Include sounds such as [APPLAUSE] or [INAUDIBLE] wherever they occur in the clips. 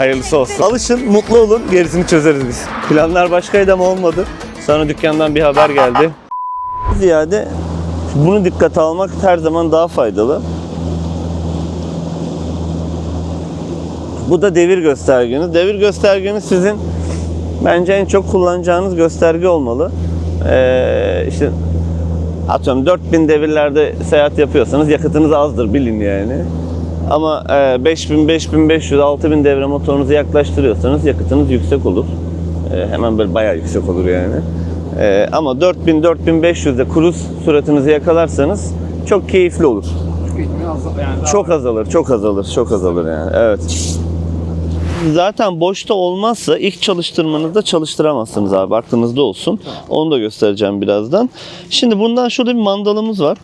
Hayırlısı olsun. Alışın, mutlu olun, gerisini çözeriz biz. Planlar başkaydı ama olmadı. Sonra dükkandan bir haber geldi. Ziyade bunu dikkate almak her zaman daha faydalı. Bu da devir göstergeniz. Devir göstergeniz sizin bence en çok kullanacağınız gösterge olmalı. Ee, işte atıyorum 4000 devirlerde seyahat yapıyorsanız yakıtınız azdır bilin yani. Ama e, 5000, 5500, 6000 devre motorunuzu yaklaştırıyorsanız yakıtınız yüksek olur. E, hemen böyle bayağı yüksek olur yani. E, ama 4000, 4500'de kruz süratinizi yakalarsanız çok keyifli olur. Çok azalır, çok azalır, çok azalır yani. Evet. Zaten boşta olmazsa ilk çalıştırmanızda çalıştıramazsınız abi. Aklınızda olsun. Onu da göstereceğim birazdan. Şimdi bundan şurada bir mandalımız var.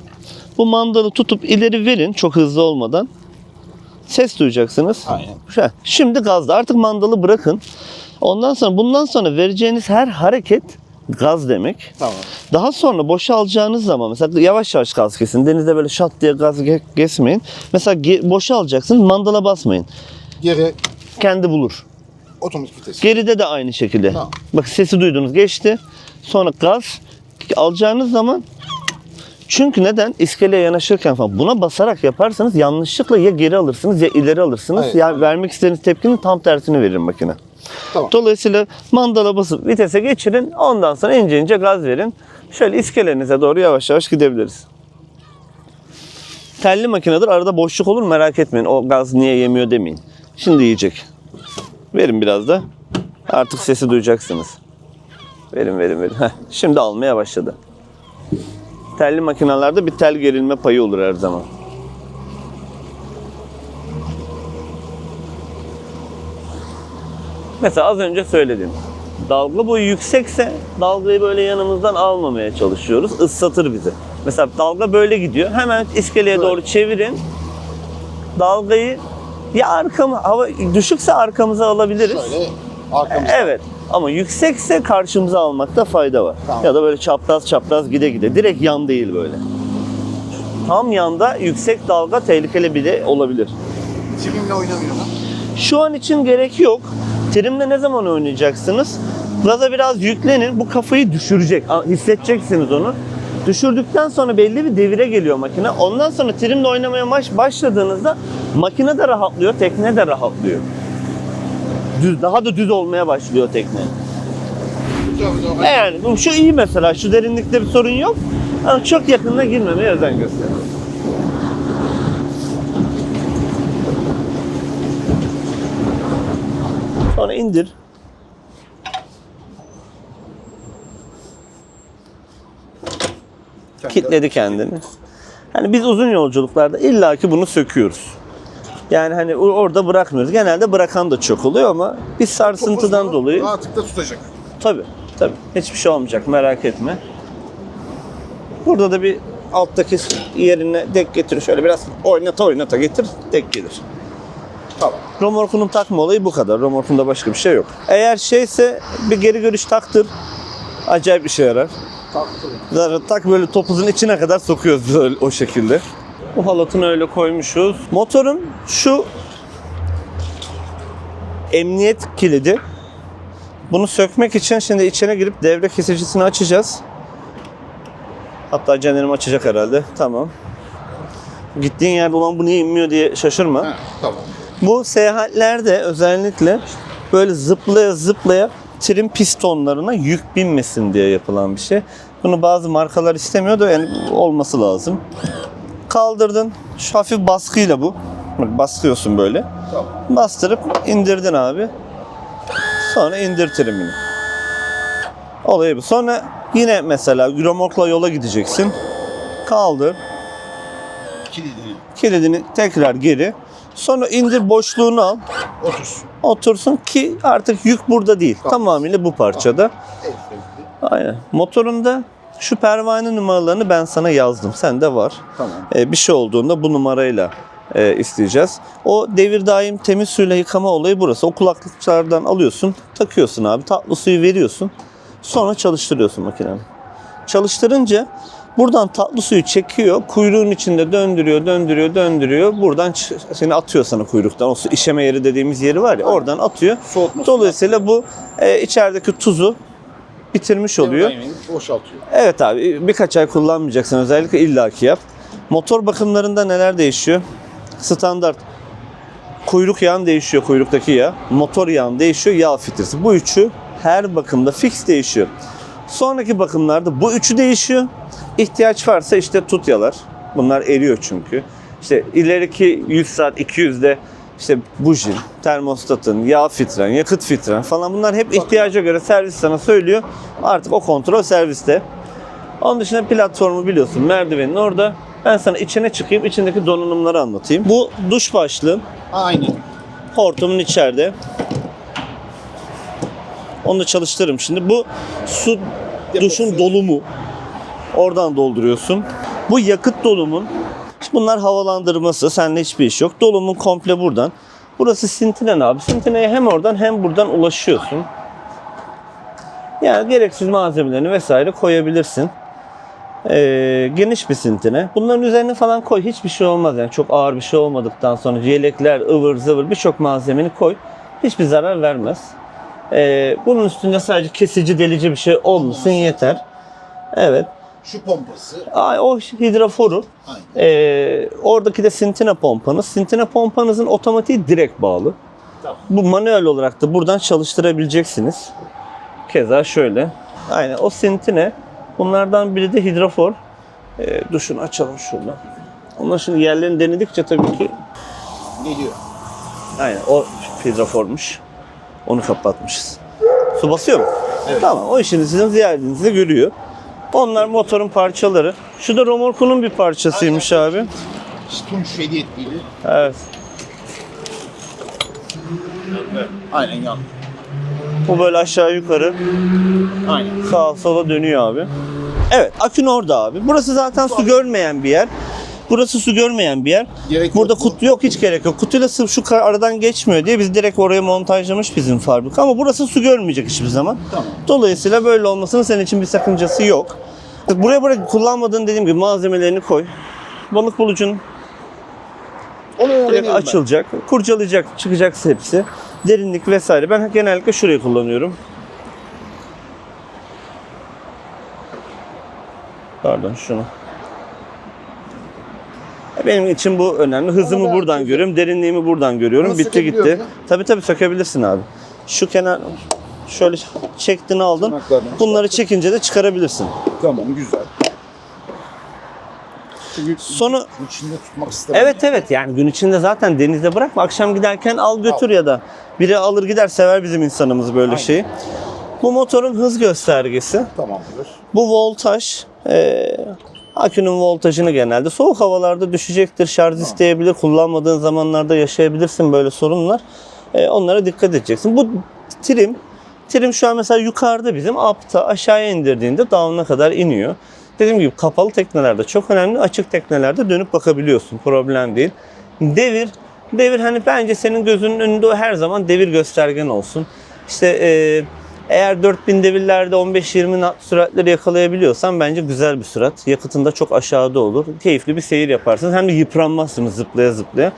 Bu mandalı tutup ileri verin çok hızlı olmadan. Ses duyacaksınız. Aynen. Şimdi gazda. Artık mandalı bırakın. Ondan sonra bundan sonra vereceğiniz her hareket gaz demek. Tamam. Daha sonra boşalacağınız zaman mesela yavaş yavaş gaz kesin. Denizde böyle şat diye gaz ge- kesmeyin. Mesela ge- boşalacaksınız mandala basmayın. Geri Kendi bulur. otomatik vites. Geride de aynı şekilde. Tamam. Bak sesi duydunuz geçti. Sonra gaz alacağınız zaman çünkü neden? İskeleye yanaşırken falan buna basarak yaparsanız yanlışlıkla ya geri alırsınız ya ileri alırsınız. Evet. Ya vermek istediğiniz tepkinin tam tersini verir makine. Tamam. Dolayısıyla mandala basıp vitese geçirin. Ondan sonra ince ince gaz verin. Şöyle iskelenize doğru yavaş yavaş gidebiliriz. Telli makinedir. Arada boşluk olur merak etmeyin. O gaz niye yemiyor demeyin. Şimdi yiyecek. Verin biraz da. Artık sesi duyacaksınız. Verin verin verin. Heh, şimdi almaya başladı. Telli makinelerde bir tel gerilme payı olur her zaman. Mesela az önce söyledim. Dalga boyu yüksekse dalgayı böyle yanımızdan almamaya çalışıyoruz. Islatır bizi. Mesela dalga böyle gidiyor. Hemen iskeleye doğru çevirin. Dalgayı ya arkamı hava düşükse arkamıza alabiliriz. Şöyle arkamızda. Evet. Ama yüksekse karşımıza almakta fayda var. Tamam. Ya da böyle çapraz çapraz gide gide. Direkt yan değil böyle. Tam yanda yüksek dalga tehlikeli bile olabilir. Trimle oynamıyor ha. Şu an için gerek yok. Trimle ne zaman oynayacaksınız? Gaza biraz yüklenin. Bu kafayı düşürecek. Hissedeceksiniz onu. Düşürdükten sonra belli bir devire geliyor makine. Ondan sonra trimle oynamaya baş başladığınızda makine de rahatlıyor, tekne de rahatlıyor. Düz, daha da düz olmaya başlıyor tekne. Yani şu iyi mesela. Şu derinlikte bir sorun yok. Ama çok yakınına girmemeye özen gösterin. Sonra indir. Kitledi kendini. Hani biz uzun yolculuklarda illaki bunu söküyoruz. Yani hani orada bırakmıyoruz. Genelde bırakan da çok oluyor ama biz sarsıntıdan dolayı Rahatlıkla tutacak. Tabii, tabii. Hiçbir şey olmayacak merak etme. Burada da bir alttaki yerine dek getir. Şöyle biraz oynata oynata getir, dek gelir. Tamam. Romorkunun takma olayı bu kadar. Romorkunda başka bir şey yok. Eğer şeyse bir geri görüş taktır. Acayip işe yarar. Zaten tak böyle topuzun içine kadar sokuyoruz böyle o şekilde. Bu halatını öyle koymuşuz. Motorun şu emniyet kilidi. Bunu sökmek için şimdi içine girip devre kesicisini açacağız. Hatta Caner'im açacak herhalde. Tamam. Gittiğin yerde olan bu niye inmiyor diye şaşırma. Ha, tamam. Bu seyahatlerde özellikle böyle zıplaya zıplaya trim pistonlarına yük binmesin diye yapılan bir şey. Bunu bazı markalar istemiyor da yani olması lazım. Kaldırdın. Şu hafif baskıyla bu. Bak baskıyorsun böyle. Tamam. Bastırıp indirdin abi. Sonra indir trimini. Olayı bu. Sonra yine mesela remorkla yola gideceksin. Kaldır. Kilidini. Kilidini tekrar geri. Sonra indir boşluğunu al. Otursun. Otursun ki artık yük burada değil. Tamam. Tamamıyla bu parçada. Freni. Aynen. Motorunda şu pervane numaralarını ben sana yazdım. Sende var. Tamam. Ee, bir şey olduğunda bu numarayla e, isteyeceğiz. O devir daim temiz suyla yıkama olayı burası. O kulaklıklardan alıyorsun, takıyorsun abi. Tatlı suyu veriyorsun. Sonra çalıştırıyorsun makineni. Çalıştırınca Buradan tatlı suyu çekiyor, kuyruğun içinde döndürüyor, döndürüyor, döndürüyor. Buradan seni atıyor sana kuyruktan. O su işeme yeri dediğimiz yeri var ya, oradan atıyor. Soğutması. Dolayısıyla bu e, içerideki tuzu bitirmiş oluyor. Boşaltıyor. Evet abi birkaç ay kullanmayacaksın özellikle illaki yap. Motor bakımlarında neler değişiyor? Standart kuyruk yağın değişiyor kuyruktaki yağ. Motor yağın değişiyor yağ filtresi. Bu üçü her bakımda fix değişiyor. Sonraki bakımlarda bu üçü değişiyor. İhtiyaç varsa işte tut yalar. Bunlar eriyor çünkü. İşte ileriki 100 saat 200'de işte bujin, termostatın, yağ filtren, yakıt filtren falan bunlar hep ihtiyaca göre servis sana söylüyor. Artık o kontrol serviste. Onun dışında platformu biliyorsun merdivenin orada. Ben sana içine çıkayım, içindeki donanımları anlatayım. Bu duş başlığı. Aynen. Hortumun içeride. Onu da çalıştırırım şimdi. Bu su duşun dolumu. Oradan dolduruyorsun. Bu yakıt dolumun. Bunlar havalandırması. Seninle hiçbir iş yok. Dolumun komple buradan. Burası sintinen abi. Sintineye hem oradan hem buradan ulaşıyorsun. Yani gereksiz malzemelerini vesaire koyabilirsin. Ee, geniş bir sintine. Bunların üzerine falan koy. Hiçbir şey olmaz yani. Çok ağır bir şey olmadıktan sonra yelekler, ıvır zıvır birçok malzemeni koy. Hiçbir zarar vermez. Ee, bunun üstünde sadece kesici, delici bir şey olmasın yeter. Evet. Şu pompası. Ay, o hidroforu. Aynen. Ee, oradaki de sintine pompanız. Sintine pompanızın otomatiği direkt bağlı. Tamam. Bu manuel olarak da buradan çalıştırabileceksiniz. Keza şöyle. Aynen o sintine. Bunlardan biri de hidrofor. Ee, duşunu açalım şuradan. Ondan şimdi yerlerini denedikçe tabii ki Geliyor. aynen o hidroformuş. Onu kapatmışız. Su basıyor mu? Evet. Tamam o işini sizin ziyaretinizde görüyor. Onlar motorun parçaları. Şu da romorkunun bir parçasıymış abi. Tunç hediye ettiydi. Evet. Aynen yandı. Bu böyle aşağı yukarı Aynen. sağa sola dönüyor abi. Evet akün orada abi. Burası zaten su görmeyen bir yer. Burası su görmeyen bir yer. Gerek Burada yok mu? kutu yok hiç gerek yok. Kutuyla sırf şu kar- aradan geçmiyor diye biz direkt oraya montajlamış bizim fabrika. Ama burası su görmeyecek hiçbir zaman. Tamam. Dolayısıyla böyle olmasının senin için bir sakıncası yok. Buraya buraya kullanmadığın dediğim gibi malzemelerini koy. Balık bulucun Onu direkt öğreniyorum ben. açılacak, kurcalayacak, çıkacak hepsi. Derinlik vesaire. Ben genellikle şurayı kullanıyorum. Pardon şunu. Benim için bu önemli. Hızımı buradan görüyorum, derinliğimi buradan görüyorum. Bunu Bitti gitti. muyum? Tabii tabii sökebilirsin abi. Şu kenar şöyle çektin aldın. Bunları çekince de çıkarabilirsin. Tamam güzel. Çünkü Sonu içinde tutmak istemem. Evet evet yani gün içinde zaten denizde bırakma. Akşam giderken al götür ya da biri alır gider sever bizim insanımız böyle Aynen. şeyi. Bu motorun hız göstergesi. Tamamdır. Bu voltaj e, akünün voltajını genelde soğuk havalarda düşecektir. Şarj isteyebilir. Kullanmadığın zamanlarda yaşayabilirsin böyle sorunlar. E, onlara dikkat edeceksin. Bu trim trim şu an mesela yukarıda bizim up'ta aşağıya indirdiğinde down'a kadar iniyor. Dediğim gibi kapalı teknelerde çok önemli. Açık teknelerde dönüp bakabiliyorsun. Problem değil. Devir devir hani bence senin gözünün önünde her zaman devir göstergen olsun. İşte e, eğer 4000 devirlerde 15-20 knot süratleri yakalayabiliyorsan bence güzel bir sürat. Yakıtında çok aşağıda olur. Keyifli bir seyir yaparsınız. Hem de yıpranmazsınız zıplaya zıplaya.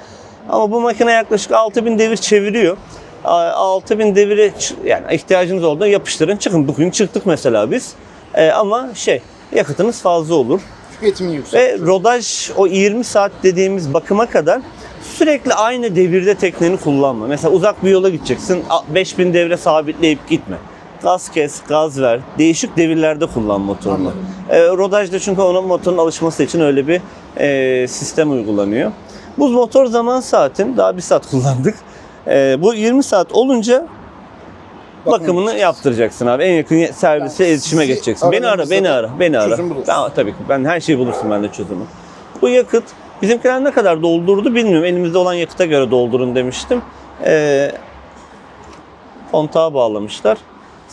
Ama bu makine yaklaşık 6000 devir çeviriyor. A- 6000 devire yani ihtiyacınız olduğunda yapıştırın çıkın. Bugün çıktık mesela biz. Ee, ama şey yakıtınız fazla olur. Tüketimi yüksek. Ve rodaj o 20 saat dediğimiz bakıma kadar sürekli aynı devirde tekneni kullanma. Mesela uzak bir yola gideceksin. a- 5000 devre sabitleyip gitme. Gaz kes, gaz ver. Değişik devirlerde kullan motorunu. Anladım. E, rodajda çünkü ona motorun alışması için öyle bir e, sistem uygulanıyor. Bu motor zaman saatin daha bir saat kullandık. E, bu 20 saat olunca Bakın, bakımını yaptıracaksın abi. En yakın servise Ben iletişime geçeceksin. Beni ara, beni ara, beni ara. çözüm bulursun. Tamam tabii ki. Ben her şeyi bulursun bende çözümü. Bu yakıt bizimkiler ne kadar doldurdu bilmiyorum. Elimizde olan yakıta göre doldurun demiştim. Ee, kontağa bağlamışlar.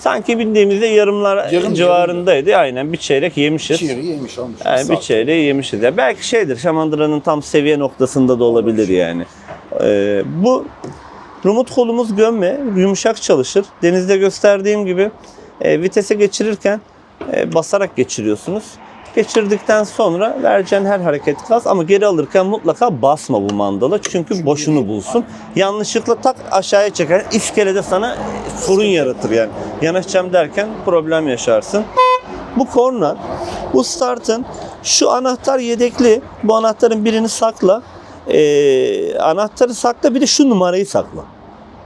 Sanki bildiğimizde yarımlar Yarım, civarındaydı. Aynen bir çeyrek yemişiz. Çiğri yemiş almış. Yani bir çeyreği yemişiz. Ya belki şeydir, şamandıranın tam seviye noktasında da olabilir yani. Ee, bu rumut kolumuz gömme, yumuşak çalışır. Denizde gösterdiğim gibi e, vitese geçirirken e, basarak geçiriyorsunuz. Geçirdikten sonra vereceğin her hareket gaz ama geri alırken mutlaka basma bu mandala çünkü boşunu bulsun. Yanlışlıkla tak aşağıya çeker. İskelede sana sorun yaratır yani. Yanaşacağım derken problem yaşarsın. Bu korna, bu startın şu anahtar yedekli. Bu anahtarın birini sakla. Ee, anahtarı sakla bir de şu numarayı sakla.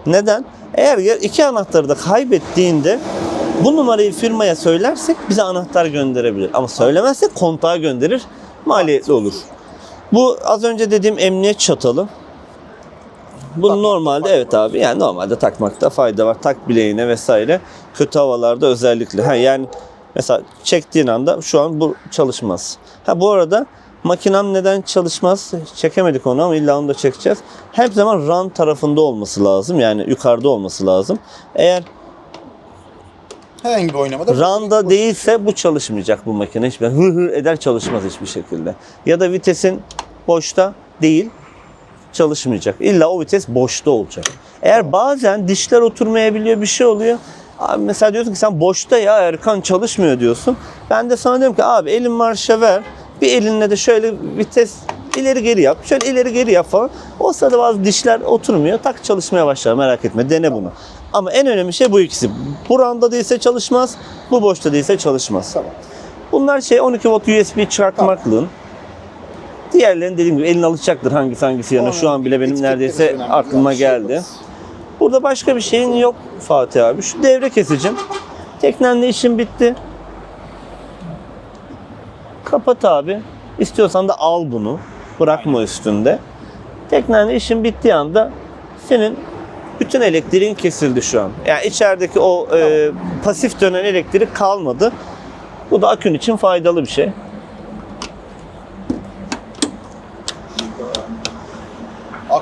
Neden? Eğer iki anahtarı da kaybettiğinde bu numarayı firmaya söylersek bize anahtar gönderebilir. Ama söylemezsek kontağa gönderir. Maliyetli olur. Bu az önce dediğim emniyet çatalı. Bu normalde evet abi yani normalde takmakta fayda var. Tak bileğine vesaire. Kötü havalarda özellikle. Ha yani mesela çektiğin anda şu an bu çalışmaz. Ha bu arada makinem neden çalışmaz? Çekemedik onu ama illa onu da çekeceğiz. Her zaman run tarafında olması lazım. Yani yukarıda olması lazım. Eğer Herhangi bir oynamada. Randa değilse bu çalışmayacak bu makine. Hiçbir hı hı eder çalışmaz hiçbir şekilde. Ya da vitesin boşta değil çalışmayacak. İlla o vites boşta olacak. Eğer bazen dişler oturmayabiliyor bir şey oluyor. Abi mesela diyorsun ki sen boşta ya Erkan çalışmıyor diyorsun. Ben de sana diyorum ki abi elin marşa ver. Bir elinle de şöyle vites ileri geri yap. Şöyle ileri geri yap falan. O sırada bazı dişler oturmuyor. Tak çalışmaya başlar merak etme. Dene bunu. Ama en önemli şey bu ikisi. Bu randa değilse çalışmaz. Bu boşta değilse çalışmaz. Tamam. Bunlar şey 12 volt USB çıkartmaklığın. Diğerlerini dediğim gibi elin alışacaktır hangisi hangisi yanına. Şu an bile benim neredeyse aklıma Yani şey geldi. yaparız. Burada başka bir şeyin yok Fatih abi. Şu devre kesicim. Teknenle işim bitti. Kapat abi. İstiyorsan da al bunu. Bırakma üstünde. Teknenle işin bittiği anda senin bütün elektriğin kesildi şu an. Yani içerideki o e, pasif dönen elektrik kalmadı. Bu da akün için faydalı bir şey.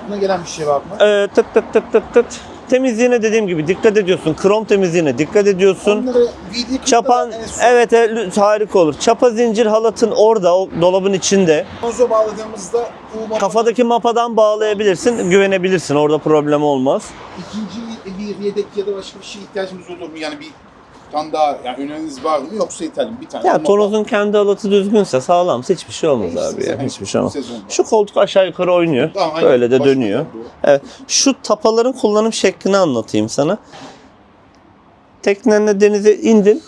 Aklına gelen bir şey var mı? Ee, tık tık tık tık tık. Temizliğine dediğim gibi dikkat ediyorsun. Krom temizliğine dikkat ediyorsun. Onları Çapan en son evet, evet harika olur. Çapa zincir halatın orada o dolabın içinde. Tozo bağladığımızda bu Kafadaki mapadan bağlayabilirsin. Güvenebilirsin. Orada problem olmaz. ikinci bir yedek ya da başka bir şeye ihtiyacımız olur mu? Yani bir tane daha yani öneriniz var mı yoksa yeterli mi? Bir tane. Ya tonozun kendi halatı düzgünse sağlamsa hiçbir şey olmaz abi ya. sezon- Hiçbir şey olmaz. Şu koltuk aşağı yukarı oynuyor. Tamam, aynen. Böyle de Başka dönüyor. doğru. Evet. Şu tapaların kullanım şeklini anlatayım sana. Teknenle denize indin.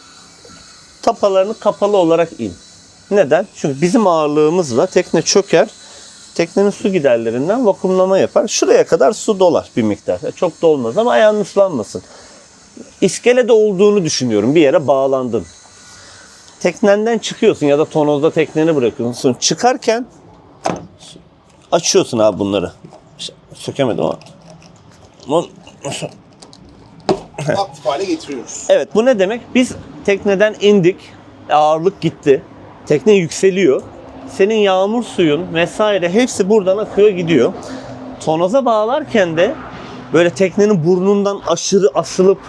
Tapalarını kapalı olarak in. Neden? Çünkü bizim ağırlığımızla tekne çöker. Teknenin su giderlerinden vakumlama yapar. Şuraya kadar su dolar bir miktar. Çok dolmaz ama ayağın ıslanmasın. İskelede olduğunu düşünüyorum. Bir yere bağlandın. Teknenden çıkıyorsun ya da tonozda tekneni bırakıyorsun. Çıkarken açıyorsun abi bunları. Sökemedim ama. Bunu- Aktif hale getiriyoruz. Evet bu ne demek? Biz tekneden indik. Ağırlık gitti. Tekne yükseliyor. Senin yağmur suyun vesaire hepsi buradan akıyor gidiyor. Tonoza bağlarken de böyle teknenin burnundan aşırı asılıp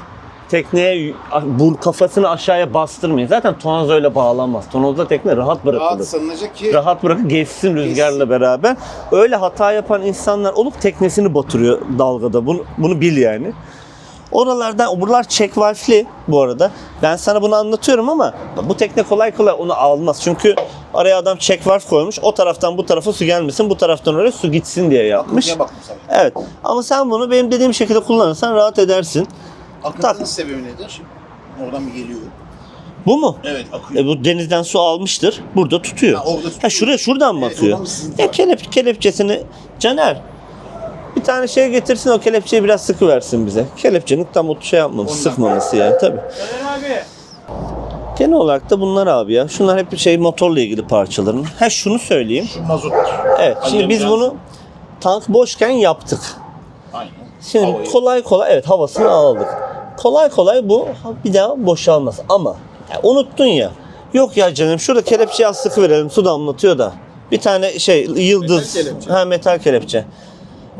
tekneye bur kafasını aşağıya bastırmayın. Zaten tonoz öyle bağlanmaz. Tonozda tekne rahat bırakılır. Rahat sanılacak ki rahat bırakıp geçsin rüzgarla beraber. Öyle hata yapan insanlar olup teknesini batırıyor dalgada. Bunu, bunu bil yani. Oralardan, buralar check valve'li bu arada. Ben sana bunu anlatıyorum ama bu tekne kolay kolay onu almaz. Çünkü araya adam check valve koymuş. O taraftan bu tarafa su gelmesin, bu taraftan oraya su gitsin diye yapmış. Evet. Ama sen bunu benim dediğim şekilde kullanırsan rahat edersin. Akıntının sebebi nedir? Oradan bir geliyor. Bu mu? Evet akıyor. E bu denizden su almıştır. Burada tutuyor. Ha, orada tutuyor. Ha şuraya şuradan mı Evet, atıyor? oradan bir sızıntı ya var. kelep, kelepçesini Caner bir tane şey getirsin o kelepçeyi biraz sıkı versin bize. Kelepçenin tam o şey yapmaması, Ondan. sıkmaması yani tabii. Genel olarak da bunlar abi ya. Şunlar hep bir şey motorla ilgili parçaların. Ha şunu söyleyeyim. Şu mazot. Evet şimdi biz bunu tank boşken yaptık. Aynen. Şimdi Havayı. kolay kolay evet havasını aldık. Kolay kolay bu bir daha boşalmaz ama ya unuttun ya. Yok ya canım şurada kelepçeyi az sıkı verelim su damlatıyor da. Bir tane şey yıldız. Metal kelepçe. Ha metal kelepçe.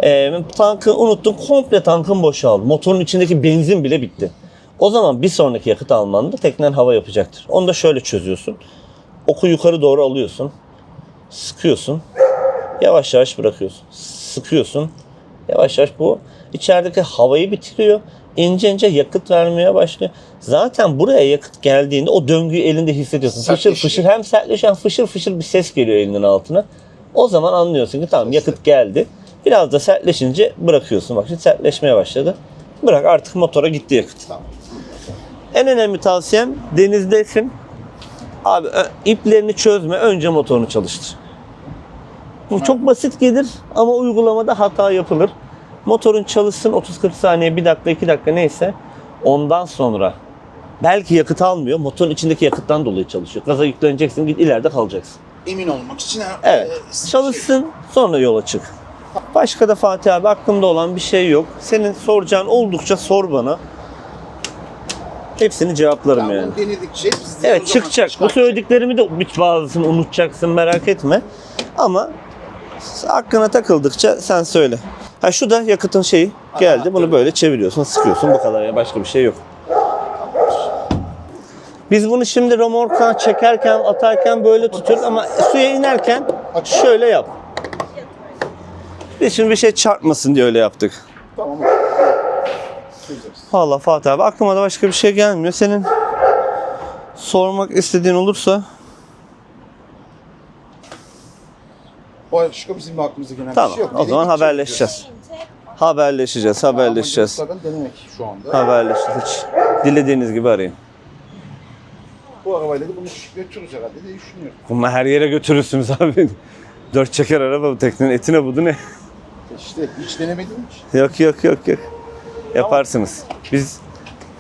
Ee, tankı unuttun komple tankın boşaldı. Motorun içindeki benzin bile bitti. O zaman bir sonraki yakıt almanda teknen hava yapacaktır. Onu da şöyle çözüyorsun. Oku yukarı doğru alıyorsun. Sıkıyorsun. Yavaş yavaş bırakıyorsun. Sıkıyorsun. Yavaş yavaş bu içerideki havayı bitiriyor. İnce ince yakıt vermeye başlıyor. Zaten buraya yakıt geldiğinde o döngüyü elinde hissediyorsun. Fışır Sertleşiyor. fışır hem sertleşen fışır fışır bir ses geliyor elinin altına. O zaman anlıyorsun ki tamam yakıt geldi. Biraz da sertleşince bırakıyorsun. Bak şimdi sertleşmeye başladı. Bırak artık motora gitti yakıt. Tamam. En önemli tavsiyem denizdesin. Abi iplerini çözme. Önce motorunu çalıştır. Bu çok basit gelir ama uygulamada hata yapılır. Motorun çalışsın 30-40 saniye, 1 dakika, 2 dakika neyse. Ondan sonra belki yakıt almıyor. Motorun içindeki yakıttan dolayı çalışıyor. Gaza yükleneceksin, git ileride kalacaksın. Emin olmak için Evet. e, şey- Çalışsın sonra yola çık. Başka da Fatih abi aklımda olan bir şey yok. Senin soracağın oldukça sor bana. Hepsini cevaplarım Tamam, yani. denedikçe biz de Evet çıkacak. Bu söylediklerimi de bazısını unutacaksın merak etme. Ama aklına takıldıkça sen söyle. Ha şu da yakıtın şeyi geldi. Bunu böyle çeviriyorsun, sıkıyorsun. Bu kadar ya başka bir şey yok. Biz bunu şimdi romorka çekerken, atarken böyle tutuyoruz ama suya inerken şöyle yap. Biz şimdi bir şey çarpmasın diye öyle yaptık. Tamam. Valla Fatih abi aklıma da başka bir şey gelmiyor. Senin sormak istediğin olursa Başka bizim de aklımıza gelen Tamam, bir şey yok. o zaman haberleşeceğiz. haberleşeceğiz, haberleşeceğiz. Denemek şu anda. Haberleşeceğiz. Hiç dilediğiniz gibi arayın. Bu arabayla da bunu götürürüz herhalde diye düşünüyorum. Bunu her yere götürürsünüz abi. [LAUGHS] Dört çeker araba bu teknenin etine budu ne? İşte hiç denemedim hiç. Yok yok yok yok. Yaparsınız. Biz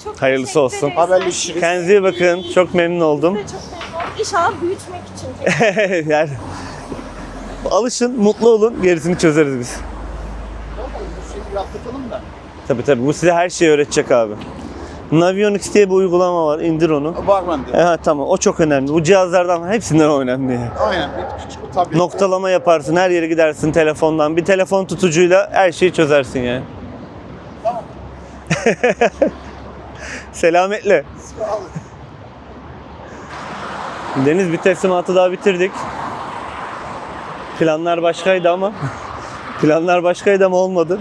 Çok Hayırlısı olsun. Haberleşiriz. kendinize iyi bakın. Çok memnun oldum. Biz de çok memnun olduk. İnşallah büyütmek için. [LAUGHS] yani alışın, mutlu olun. Gerisini çözeriz biz. Atlatalım da. Tabii tabii. Bu size her şeyi öğretecek abi. Navionics diye bir uygulama var. İndir onu. Var bende. E, tamam. O çok önemli. Bu cihazlardan hepsinden o önemli. Aynen. Bir küçük bir tablet. Noktalama yaparsın. Her yere gidersin telefondan. Bir telefon tutucuyla her şeyi çözersin yani. Tamam. [LAUGHS] Selametle. Sağ olun. Deniz bir teslimatı daha bitirdik. Planlar başkaydı ama [LAUGHS] planlar başkaydı ama olmadı.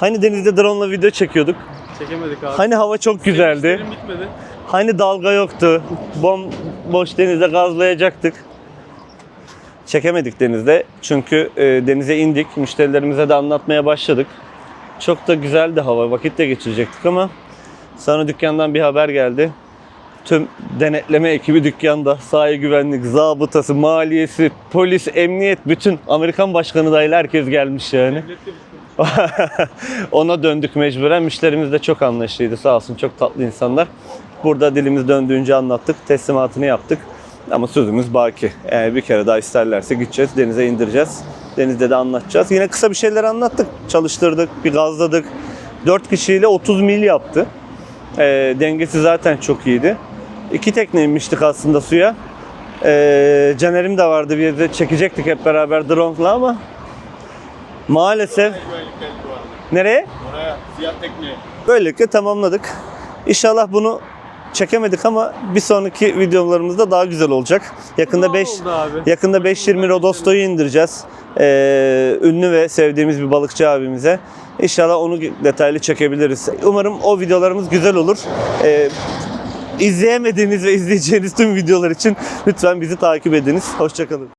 Hani denizde drone video çekiyorduk? Çekemedik abi. Hani hava çok güzeldi? Sevinçlerim bitmedi. Hani dalga yoktu? Bom boş denizde gazlayacaktık. Çekemedik denizde. Çünkü e, denize indik. Müşterilerimize de anlatmaya başladık. Çok da güzeldi hava. Vakit de geçirecektik ama sonra dükkandan bir haber geldi. Tüm denetleme ekibi dükkanda. Sahil güvenlik, zabıtası, maliyesi, polis, emniyet, bütün Amerikan başkanı dahil herkes gelmiş yani. [LAUGHS] Ona döndük mecburen. Müşterimiz de çok anlayışlıydı sağ olsun. Çok tatlı insanlar. Burada dilimiz döndüğünce anlattık. Teslimatını yaptık. Ama sözümüz baki. Eğer bir kere daha isterlerse gideceğiz. Denize indireceğiz. Denizde de anlatacağız. Yine kısa bir şeyler anlattık. Çalıştırdık, bir gazladık. 4 kişiyle 30 mil yaptı. Ee, dengesi zaten çok iyiydi. İki tekne inmiştik aslında suya. Ee, Caner'im de vardı bir yerde çekecektik hep beraber drone'la ama maalesef nereye? Oraya siyah tekneye. Böylelikle tamamladık. İnşallah bunu çekemedik ama bir sonraki videolarımızda daha güzel olacak. Yakında 5 oldu abi. yakında 520 Rodosto'yu indireceğiz. Ee, ünlü ve sevdiğimiz bir balıkçı abimize. İnşallah onu detaylı çekebiliriz. Umarım o videolarımız güzel olur. Ee, izleyemediğiniz ve izleyeceğiniz tüm videolar için lütfen bizi takip ediniz. Hoşçakalın.